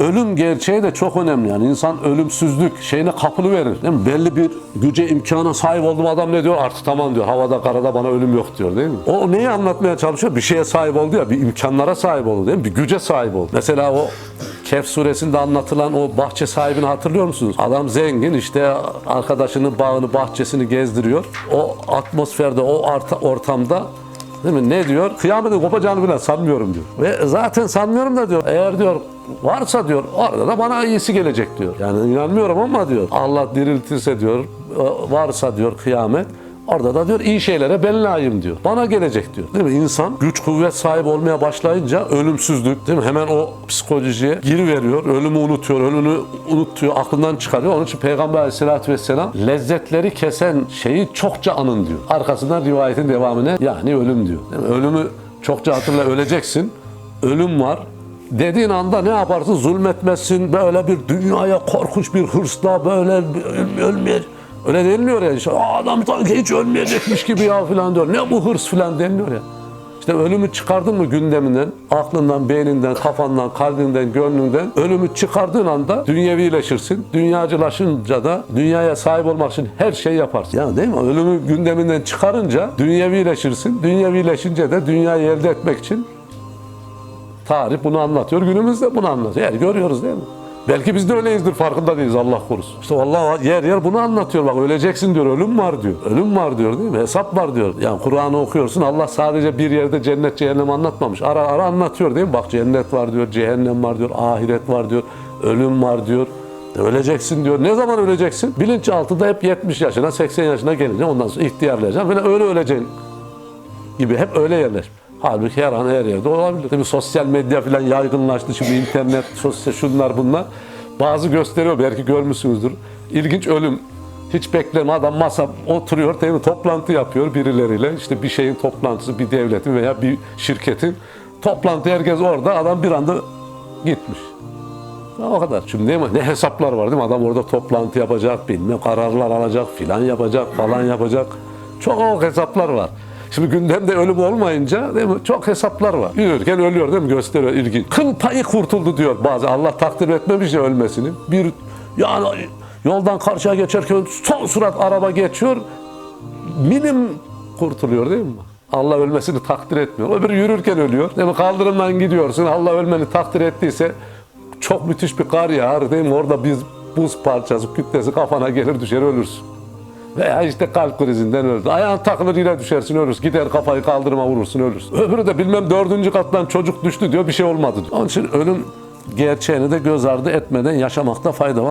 Ölüm gerçeği de çok önemli yani insan ölümsüzlük şeyine kapılı verir. Değil mi? Belli bir güce imkana sahip olduğum adam ne diyor? Artık tamam diyor. Havada karada bana ölüm yok diyor değil mi? O neyi anlatmaya çalışıyor? Bir şeye sahip oldu ya, bir imkanlara sahip oldu değil mi? Bir güce sahip oldu. Mesela o Kehf suresinde anlatılan o bahçe sahibini hatırlıyor musunuz? Adam zengin işte arkadaşının bağını bahçesini gezdiriyor. O atmosferde o ortamda Değil mi? Ne diyor? Kıyametin kopacağını bile sanmıyorum diyor. Ve zaten sanmıyorum da diyor. Eğer diyor varsa diyor orada da bana iyisi gelecek diyor. Yani inanmıyorum ama diyor Allah diriltirse diyor e, varsa diyor kıyamet Orada da diyor iyi şeylere ben layığım diyor. Bana gelecek diyor. Değil mi? İnsan güç kuvvet sahibi olmaya başlayınca ölümsüzlük değil mi? Hemen o psikolojiye giriveriyor. Ölümü unutuyor. Ölümünü unutuyor. Aklından çıkarıyor. Onun için Peygamber aleyhissalatü vesselam lezzetleri kesen şeyi çokça anın diyor. Arkasından rivayetin devamına yani ölüm diyor. Değil mi? Ölümü çokça hatırla öleceksin. Ölüm var. Dediğin anda ne yaparsın? Zulmetmezsin. Böyle bir dünyaya korkunç bir hırsla böyle bir ölmeye Öyle deniliyor ya işte "Aa, adam sanki hiç ölmeyecekmiş gibi ya falan diyor. Ne bu hırs falan deniliyor ya. İşte ölümü çıkardın mı gündeminden, aklından, beyninden, kafandan, kalbinden, gönlünden ölümü çıkardığın anda dünyevileşirsin. Dünyacılaşınca da dünyaya sahip olmak için her şey yaparsın. Ya değil mi? Ölümü gündeminden çıkarınca dünyevileşirsin. Dünyevileşince de dünyayı elde etmek için tarih bunu anlatıyor. Günümüzde bunu anlatıyor. Yani görüyoruz değil mi? Belki biz de öyleyizdir farkında değiliz Allah korusun. İşte vallahi yer yer bunu anlatıyor bak öleceksin diyor ölüm var diyor. Ölüm var diyor değil mi? Hesap var diyor. Yani Kur'an'ı okuyorsun Allah sadece bir yerde cennet cehennem anlatmamış. Ara ara anlatıyor değil mi? Bak cennet var diyor, cehennem var diyor, ahiret var diyor, ölüm var diyor. Öleceksin diyor. Ne zaman öleceksin? Bilinçaltında hep 70 yaşına, 80 yaşına gelince ondan sonra ihtiyarlayacaksın. Falan öyle öleceksin gibi hep öyle yerleşmiş. Halbuki her an her yerde olabilir. Tabii sosyal medya falan yaygınlaştı. Şimdi internet, sosyal şunlar bunlar. Bazı gösteriyor belki görmüşsünüzdür. İlginç ölüm. Hiç bekleme adam masa oturuyor, değil mi? toplantı yapıyor birileriyle. İşte bir şeyin toplantısı, bir devletin veya bir şirketin. Toplantı herkes orada, adam bir anda gitmiş. O kadar. Şimdi değil mi? Ne hesaplar var değil mi? Adam orada toplantı yapacak, bilmem kararlar alacak, filan yapacak, falan yapacak. Çok hesaplar var. Şimdi gündemde ölüm olmayınca değil mi? Çok hesaplar var. Yürürken ölüyor değil mi? Gösteriyor ilginç. Kıl payı kurtuldu diyor bazı. Allah takdir etmemiş ya ölmesini. Bir yani yoldan karşıya geçerken son surat araba geçiyor. Minim kurtuluyor değil mi? Allah ölmesini takdir etmiyor. Öbürü yürürken ölüyor. Değil mi? Kaldırımdan gidiyorsun. Allah ölmeni takdir ettiyse çok müthiş bir kar yağar değil mi? Orada biz buz parçası, kütlesi kafana gelir düşer ölürsün. Veya işte kalp krizinden öldü. Ayağın takılır yine düşersin ölürsün. Gider kafayı kaldırıma vurursun ölürsün. Öbürü de bilmem dördüncü kattan çocuk düştü diyor bir şey olmadı diyor. Onun için ölüm gerçeğini de göz ardı etmeden yaşamakta fayda var.